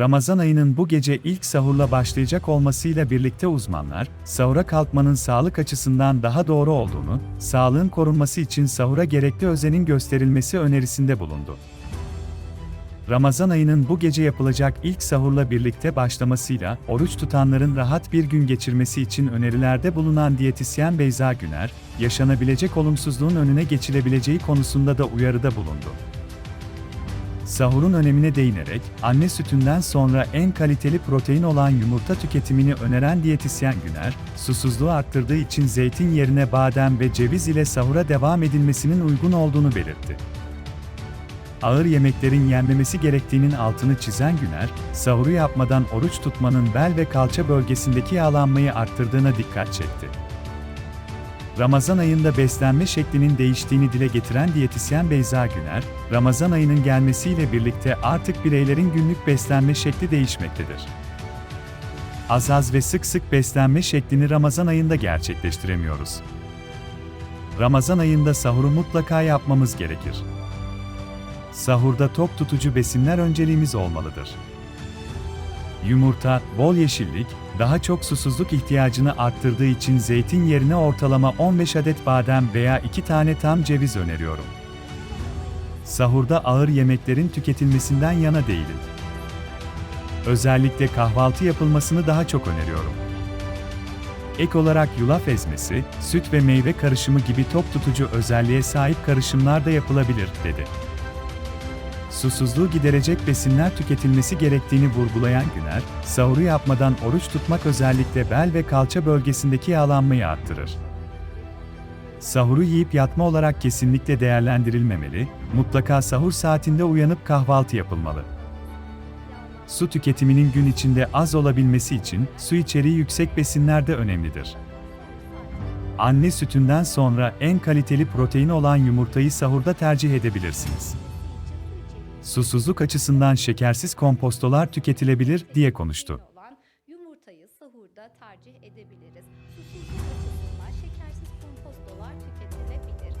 Ramazan ayının bu gece ilk sahurla başlayacak olmasıyla birlikte uzmanlar, sahura kalkmanın sağlık açısından daha doğru olduğunu, sağlığın korunması için sahura gerekli özenin gösterilmesi önerisinde bulundu. Ramazan ayının bu gece yapılacak ilk sahurla birlikte başlamasıyla, oruç tutanların rahat bir gün geçirmesi için önerilerde bulunan diyetisyen Beyza Güner, yaşanabilecek olumsuzluğun önüne geçilebileceği konusunda da uyarıda bulundu. Sahurun önemine değinerek, anne sütünden sonra en kaliteli protein olan yumurta tüketimini öneren diyetisyen Güner, susuzluğu arttırdığı için zeytin yerine badem ve ceviz ile sahura devam edilmesinin uygun olduğunu belirtti. Ağır yemeklerin yenmemesi gerektiğinin altını çizen Güner, sahuru yapmadan oruç tutmanın bel ve kalça bölgesindeki yağlanmayı arttırdığına dikkat çekti. Ramazan ayında beslenme şeklinin değiştiğini dile getiren diyetisyen Beyza Güner, Ramazan ayının gelmesiyle birlikte artık bireylerin günlük beslenme şekli değişmektedir. Az az ve sık sık beslenme şeklini Ramazan ayında gerçekleştiremiyoruz. Ramazan ayında sahuru mutlaka yapmamız gerekir. Sahurda tok tutucu besinler önceliğimiz olmalıdır. Yumurta, bol yeşillik, daha çok susuzluk ihtiyacını arttırdığı için zeytin yerine ortalama 15 adet badem veya 2 tane tam ceviz öneriyorum. Sahurda ağır yemeklerin tüketilmesinden yana değilim. Özellikle kahvaltı yapılmasını daha çok öneriyorum. Ek olarak yulaf ezmesi, süt ve meyve karışımı gibi tok tutucu özelliğe sahip karışımlar da yapılabilir, dedi susuzluğu giderecek besinler tüketilmesi gerektiğini vurgulayan Güner, sahuru yapmadan oruç tutmak özellikle bel ve kalça bölgesindeki yağlanmayı arttırır. Sahuru yiyip yatma olarak kesinlikle değerlendirilmemeli, mutlaka sahur saatinde uyanıp kahvaltı yapılmalı. Su tüketiminin gün içinde az olabilmesi için su içeriği yüksek besinler de önemlidir. Anne sütünden sonra en kaliteli protein olan yumurtayı sahurda tercih edebilirsiniz susuzluk açısından şekersiz kompostolar tüketilebilir diye konuştu. yumurtayı sahurda tercih edebiliriz. Susuzluk açısından şekersiz kompostolar tüketilebilir.